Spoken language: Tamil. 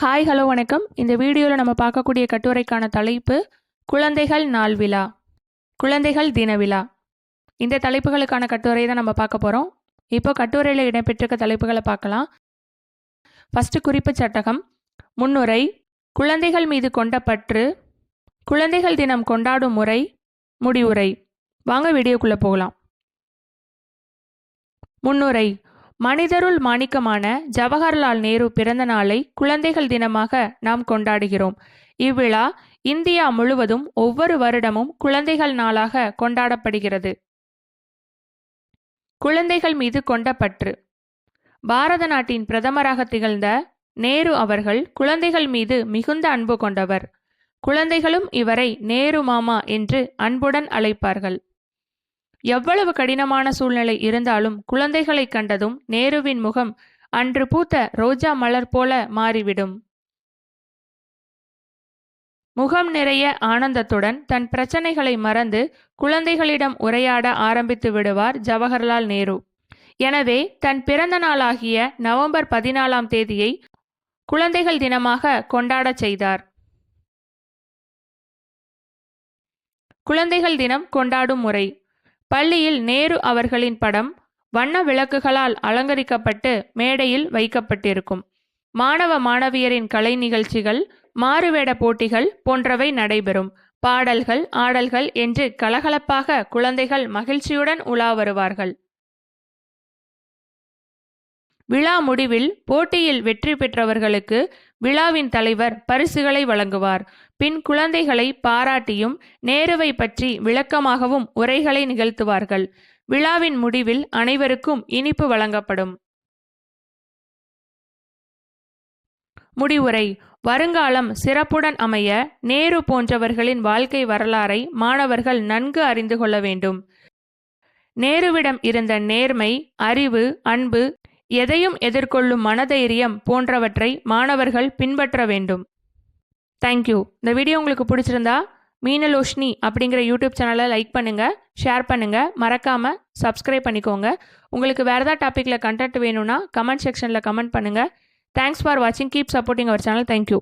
ஹாய் ஹலோ வணக்கம். இந்த வீடியோவில் நம்ம பார்க்கக்கூடிய கட்டுரைக்கான தலைப்பு குழந்தைகள் நாள் விழா குழந்தைகள் தின விழா. இந்த தலைப்புகளுக்கான கட்டுரை தான் நம்ம பார்க்க போகிறோம் இப்போ கட்டுரையில் இடம்பெற்றிருக்க தலைப்புகளை பார்க்கலாம். ஃபஸ்ட்டு குறிப்பு சட்டகம் முன்னுரை குழந்தைகள் மீது கொண்ட பற்று குழந்தைகள் தினம் கொண்டாடும் முறை முடிவுரை. வாங்க வீடியோக்குள்ளே போகலாம். முன்னுரை மனிதருள் மாணிக்கமான ஜவஹர்லால் நேரு பிறந்த நாளை குழந்தைகள் தினமாக நாம் கொண்டாடுகிறோம். இவ்விழா இந்தியா முழுவதும் ஒவ்வொரு வருடமும் குழந்தைகள் நாளாக கொண்டாடப்படுகிறது. குழந்தைகள் மீது கொண்ட பற்று. பாரத நாட்டின் பிரதமராக திகழ்ந்த நேரு அவர்கள் குழந்தைகள் மீது மிகுந்த அன்பு கொண்டவர். குழந்தைகளும் இவரை நேரு மாமா என்று அன்புடன் அழைப்பார்கள். எவ்வளவு கடினமான சூழ்நிலை இருந்தாலும் குழந்தைகளை கண்டதும் நேருவின் முகம் அன்று பூத்த ரோஜா மலர் போல மாறிவிடும். முகம் நிறைய ஆனந்தத்துடன் தன் பிரச்சனைகளை மறந்து குழந்தைகளிடம் உரையாட ஆரம்பித்து விடுவார் ஜவஹர்லால் நேரு. எனவே தன் பிறந்த நாளாகிய நவம்பர் பதினாலாம் தேதியை குழந்தைகள் தினமாக கொண்டாடச் செய்தார். குழந்தைகள் தினம் கொண்டாடும் முறை. பள்ளியில் நேரு அவர்களின் படம் வண்ண விளக்குகளால் அலங்கரிக்கப்பட்டு மேடையில் வைக்கப்பட்டிருக்கும். மாணவ மாணவியரின் கலை நிகழ்ச்சிகள் மாறுவேட போட்டிகள் போன்றவை நடைபெறும். பாடல்கள் ஆடல்கள் என்று கலகலப்பாக குழந்தைகள் மகிழ்ச்சியுடன் உலா வருவார்கள். விழா முடிவில் போட்டியில் வெற்றி பெற்றவர்களுக்கு விழாவின் தலைவர் பரிசுகளை வழங்குவார். பின் குழந்தைகளை பாராட்டியும் நேருவை பற்றி விளக்கமாகவும் உரைகளை நிகழ்த்துவார்கள். விழாவின் முடிவில் அனைவருக்கும் இனிப்பு வழங்கப்படும். முடிவுரை. வருங்காலம் சிறப்புடன் அமைய நேரு போன்றவர்களின் வாழ்க்கை வரலாறை மாணவர்கள் நன்கு அறிந்து கொள்ள வேண்டும். நேருவிடம் இருந்த நேர்மை அறிவு அன்பு எதையும் எதிர்கொள்ளும் மனதைரியம் போன்றவற்றை மாணவர்கள் பின்பற்ற வேண்டும். தேங்க்யூ இந்த வீடியோ உங்களுக்கு பிடிச்சிருந்தா மீனலோஷ்னி அப்படிங்கிற யூடியூப் சேனலை லைக் பண்ணுங்கள் ஷேர் பண்ணுங்கள் மறக்காமல் சப்ஸ்கிரைப் பண்ணிக்கோங்க. உங்களுக்கு வேறு ஏதாவது டாப்பிக்கில் கண்டென்ட் வேணும்னா கமெண்ட் செக்ஷனில் கமெண்ட் பண்ணுங்கள் தேங்க்ஸ் ஃபார் வாட்சிங் keep supporting our channel thank you